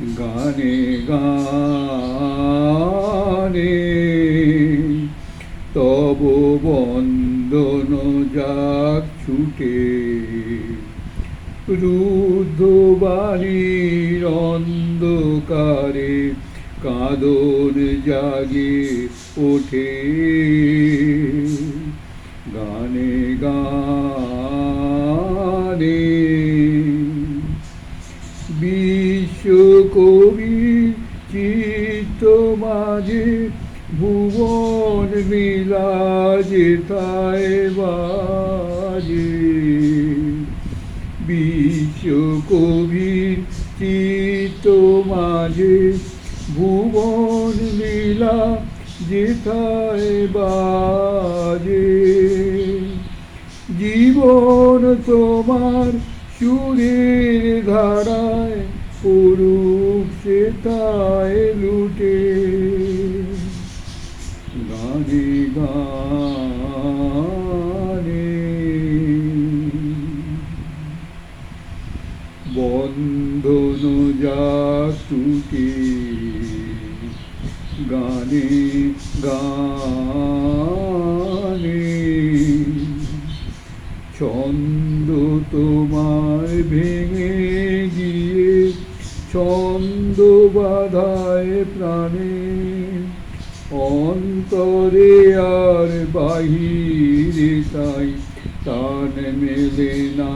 গানে গানে। তব বন্দন যাক ছুটে। রুদ্ধবাণীর অন্ধকারে কাঁদন জাগে ওঠে। গানে গানে। বিশ্বকবি চিত্ত মাঝে, ভুবন বিলাজে, তাই বাজে। বিশ্বকবির চিত্ত মাঝে, ভুবন মিলা যেথায় বাজে। জীবন তোমার সুরের ধারায় পুরুষ সেথায় লুটে। গানে গানে। বন্ধন যা টুটে গানে গানে। ছন্দ তোমায় ভেঙে তাই তান মেলে না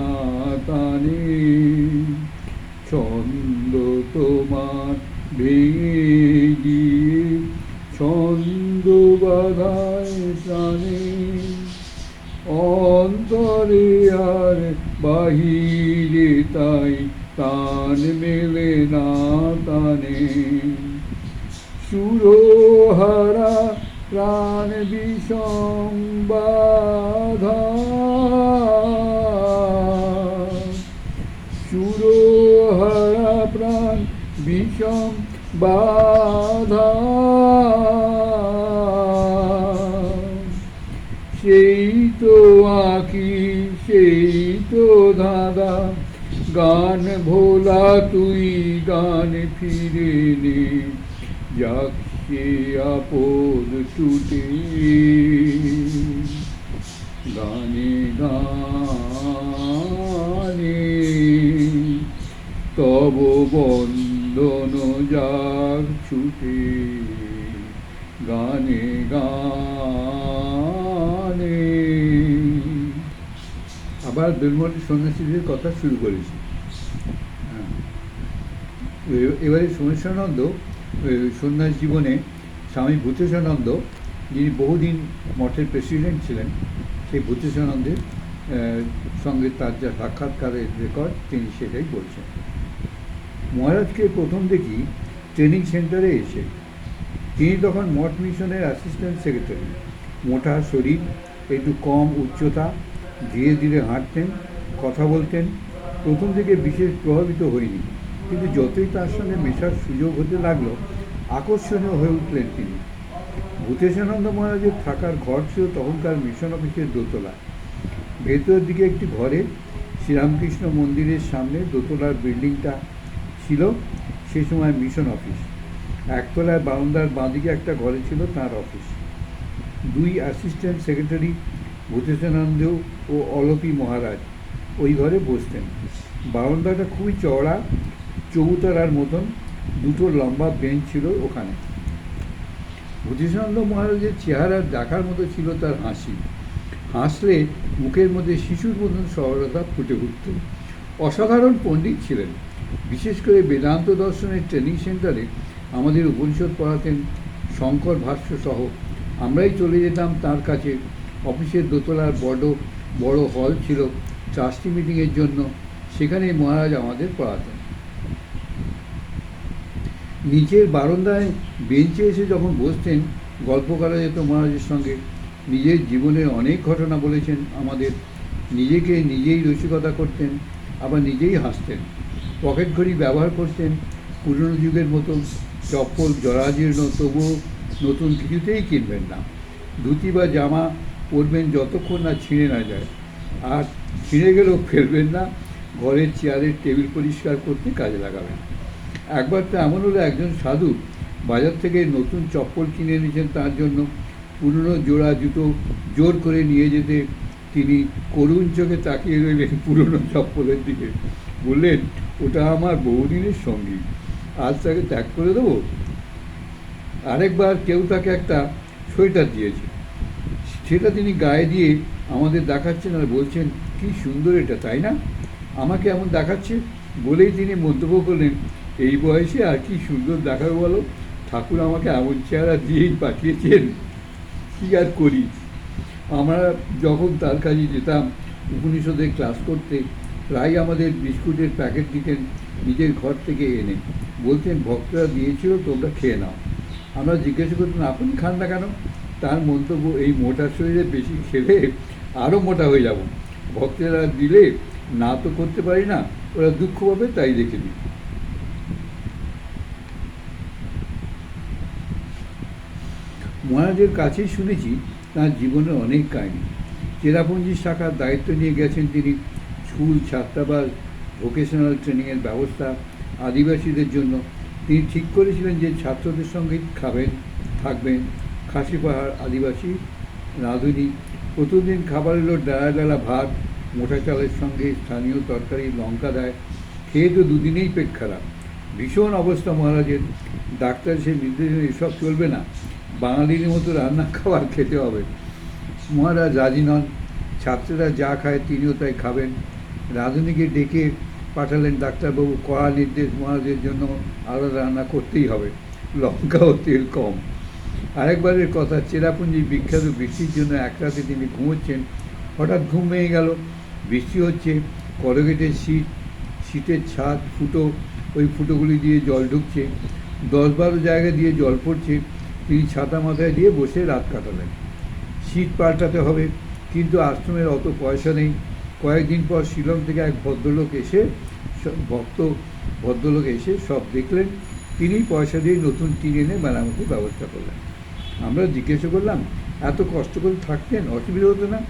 তানে। ছন্দ তোমার ভেঙে গিয়ে ছন্দ বাধায় প্রাণে। অন্তরে আর বাহিরে তাই তান মেলে না তানে। সুরহারা প্রাণ বিষম বিষম বাধা সেই তো আঁকি, সেই তো দাদা গান ভোলা, তুই গান ফিরে নে। যাক আপদ টুটে। গানে গানে। তব বন্দন যাক ছুটে গানে গানে। আবার বেলমটি সন্ন্যাসীদের কথা শুরু করেছি। হ্যাঁ। এবারে এ, সন্ন্যাস জীবনে স্বামী ভূতেশানন্দ যিনি বহুদিন মঠের প্রেসিডেন্ট ছিলেন সেই ভূতেশানন্দের সঙ্গে তার যা সাক্ষাৎকারের রেকর্ড তিনি সেটাই বলছেন। মহারাজকে প্রথম দেখি ট্রেনিং সেন্টারে এসে। তিনি তখন মঠ মিশনের অ্যাসিস্ট্যান্ট সেক্রেটারি মোটা শরীর, একটু কম উচ্চতা, ধীরে ধীরে হাঁটতেন, কথা বলতেন। প্রথম থেকে বিশেষ প্রভাবিত হয়নি, কিন্তু যতই তার সঙ্গে মেশার সুযোগ হতে লাগল, আকর্ষণীয় হয়ে উঠলেন তিনি। ভূতেশানন্দ মহারাজের থাকার ঘর ছিল তখনকার মিশন অফিসের দোতলা। ভেতরের দিকে একটি ঘরে শ্রীরামকৃষ্ণ মন্দিরের সামনে দোতলার বিল্ডিংটা ছিল, সে সময় মিশন অফিস একতলায় বারান্দার বাঁদিকে একটা ঘরে ছিল তার অফিস দুই অ্যাসিস্ট্যান্ট সেক্রেটারি ভূতেশানন্দ ও অলপি মহারাজ ওই ঘরে বসতেন। বারান্দাটা খুবই চওড়া চৌতলার মতন, দুটো লম্বা বেঞ্চ ছিল ওখানে। ভূতেশানন্দ মহারাজের চেহারা দেখার মতো ছিল তার হাসি। হাসলে মুখের মধ্যে শিশুর মতন সরলতা ফুটে উঠত। অসাধারণ পণ্ডিত ছিলেন। বিশেষ করে বেদান্ত দর্শনের ট্রেনিং সেন্টারে আমাদের উপনিষদ পড়াতেন শঙ্কর ভাষ্য সহ। আমরাই চলে যেতাম তার কাছে। অফিসের দোতলার বড় বড় হল ছিল ট্রাস্টি মিটিংয়ের জন্য। সেখানে মহারাজ আমাদের পড়াতেন। নিচের বারান্দায় বেঞ্চে এসে যখন বসতেন, গল্প করা যেত মহারাজের সঙ্গে। নিজের জীবনের অনেক ঘটনা বলেছেন আমাদের। নিজেকে নিজেই রসিকতা করতেন, আবার নিজেই হাসতেন। পকেট ঘড়ি ব্যবহার করতেন পুরনো যুগের মতো, চপ্পল জরাজীর্ণ, তবুও নতুন কিছুতেই কিনবেন না। ধুতি বা জামা পরবেন যতক্ষণ না ছিঁড়ে না যায়। আর ছিঁড়ে গেলেও ফেলবেন না, ঘরের চেয়ারের টেবিল পরিষ্কার করতে কাজে লাগাবেন। একবার তো এমন হলো, একজন সাধু বাজার থেকে নতুন চপ্পল কিনে এনেছেন তার জন্য। পুরনো জোড়া জুতো জোর করে নিয়ে যেতে তিনি করুণ চোখে তাকিয়ে রইলেন পুরনো চপ্পলের দিকে। বললেন ওটা আমার বহুদিনের সঙ্গী। আজ তাকে ত্যাগ করে দেবো? আরেকবার কেউ তাকে একটা সোয়েটার দিয়েছে। সেটা তিনি গায়ে দিয়ে আমাদের দেখাচ্ছেন আর বলছেন, কি সুন্দর এটা, তাই না? আমাকে এমন দেখাচ্ছে বলেই তিনি মন্তব্য করলেন, এই বয়সে আর কি সুন্দর দেখাবে বলো? ঠাকুর আমাকে এমন চেহারা দিয়েই পাঠিয়েছেন। কী আর করি? আমরা যখন তার কাছে যেতাম, উপনিষদের ক্লাস করতে প্রায় আমাদের বিস্কুটের প্যাকেট দিতেন নিজের ঘর থেকে এনে বলতেন ভক্তরা দিয়েছিল, তোমরা খেয়ে নাও। আমরা জিজ্ঞাসা করতাম আপনি খান না কেন? তার মন্তব্য, এই মোটা শরীরে বেশি খেলে আরও মোটা হয়ে যাব। ভক্তেরা দিলে, না তো করতে পারি না, ওরা দুঃখ পাবে, তাই রেখে দিই। মহারাজের কাছেই শুনেছি তার জীবনের অনেক কাহিনী। চেরাপুঞ্জি শাখার দায়িত্ব নিয়ে গেছেন তিনি স্কুল, ছাত্রাবাস ভোকেশনাল ট্রেনিংয়ের ব্যবস্থা আদিবাসীদের জন্য। তিনি ঠিক করেছিলেন যে ছাত্রদের সঙ্গে খাবেন, থাকবেন। খাসি পাহাড়, আদিবাসী রাঁধুনি প্রতিদিন খাবার এলো ডালা ডালা ভাত, মোটা চালের সঙ্গে স্থানীয় তরকারি, লঙ্কা দেয়। খেয়ে তো দুদিনেই পেট খারাপ। ভীষণ অবস্থা মহারাজের। ডাক্তার সে নির্দেশন এসব চলবে না। বাঙালির মতো রান্না খাবার খেতে হবে। মহারাজ রাজি নন। ছাত্ররা যা খায় তিনিও তাই খাবেন। রাঁধুনিকে ডেকে পাঠালেন ডাক্তারবাবু, কড়া নির্দেশ মহারাজের জন্য আলাদা রান্না করতেই হবে, লঙ্কা ও তেল কম। আরেকবারের কথা চেরাপুঞ্জির বিখ্যাত বৃষ্টির জন্য এক রাতে তিনি ঘুমোচ্ছেন, হঠাৎ ঘুম ভেঙে গেল। বৃষ্টি হচ্ছে করগেটের শীত, শীতের ছাদ, ফুটো, ওই ফুটোগুলি দিয়ে জল ঢুকছে, দশ বারো জায়গা দিয়ে জল পড়ছে, তিনি ছাতা মাথায় দিয়ে বসে রাত কাটালেন। শীত পাল্টাতে হবে, কিন্তু আশ্রমের অত পয়সা নেই কয়েকদিন পর শিলং থেকে এক ভদ্রলোক এসে ভক্ত, ভদ্রলোক এসে সব দেখলেন। তিনি পয়সা দিয়ে নতুন টিন এনে মেরামতির ব্যবস্থা করলেন। আমরা জিজ্ঞাসা করলাম, এত কষ্ট করে থাকতেন, অসুবিধা হতো না?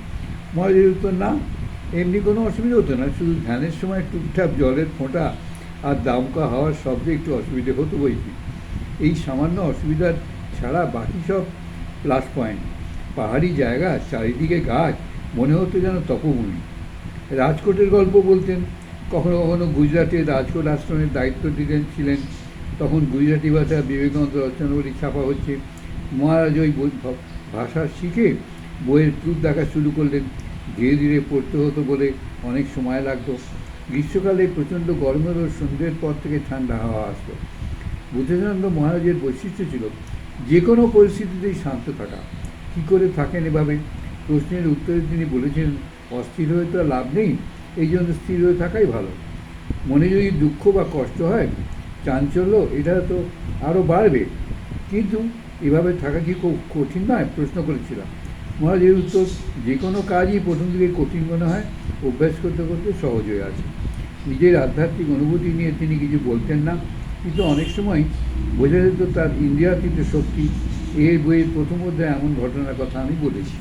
মহারাজের উত্তর, না, এমনি কোনো অসুবিধা হতো না। শুধু ধ্যানের সময় টুকটাক জলের ফোঁটা আর দামকা হওয়ার শব্দে একটু অসুবিধে হতো বইকি। এই সামান্য অসুবিধার ছাড়া বাকি সব প্লাস পয়েন্ট পাহাড়ি জায়গা, চারিদিকে গাছ। মনে হতো যেন তপভূমি রাজকোটের গল্প বলতেন। কখনো কখনো গুজরাটে রাজকোট আশ্রমের দায়িত্ব দিলেন ছিলেন। তখন গুজরাটি ভাষা বিবেকানন্দ রচনাবলী ছাপা হচ্ছে। মহারাজ ওই ভাষা শিখে বইয়ের প্রুফ দেখা শুরু করলেন। ধীরে ধীরে পড়তে হতো বলে অনেক সময় লাগতো। গ্রীষ্মকালে প্রচণ্ড গরমের ও সন্ধ্যের পর থেকে ঠান্ডা হাওয়া আসতো বুদ্ধেশানন্দ মহারাজের বৈশিষ্ট্য ছিল, যে কোনো পরিস্থিতিতেই শান্ত থাকা। কী করে থাকেন এভাবে? প্রশ্নের উত্তরে তিনি বলেছেন অস্থির হয়ে তো লাভ নেই, এই জন্য স্থির হয়ে থাকাই ভালো। মনে যদি দুঃখ বা কষ্ট হয়, চাঞ্চল্য, এটা তো আরও বাড়বে। কিন্তু এভাবে থাকা কি খুব কঠিন নয়? প্রশ্ন করেছিলাম। মহারাজের উত্তর, যে কোনো কাজই প্রথম দিকে কঠিন মনে হয়, অভ্যাস করতে করতে সহজ হয়ে আছে নিজের আধ্যাত্মিক অনুভূতি নিয়ে তিনি কিছু বলতেন না, কিন্তু অনেক সময় বোঝা যেত তার ইন্দ্রিয়াতীত শক্তি। এই বইয়ের প্রথম অধ্যায়ে এমন ঘটনার কথা আমি বলেছি।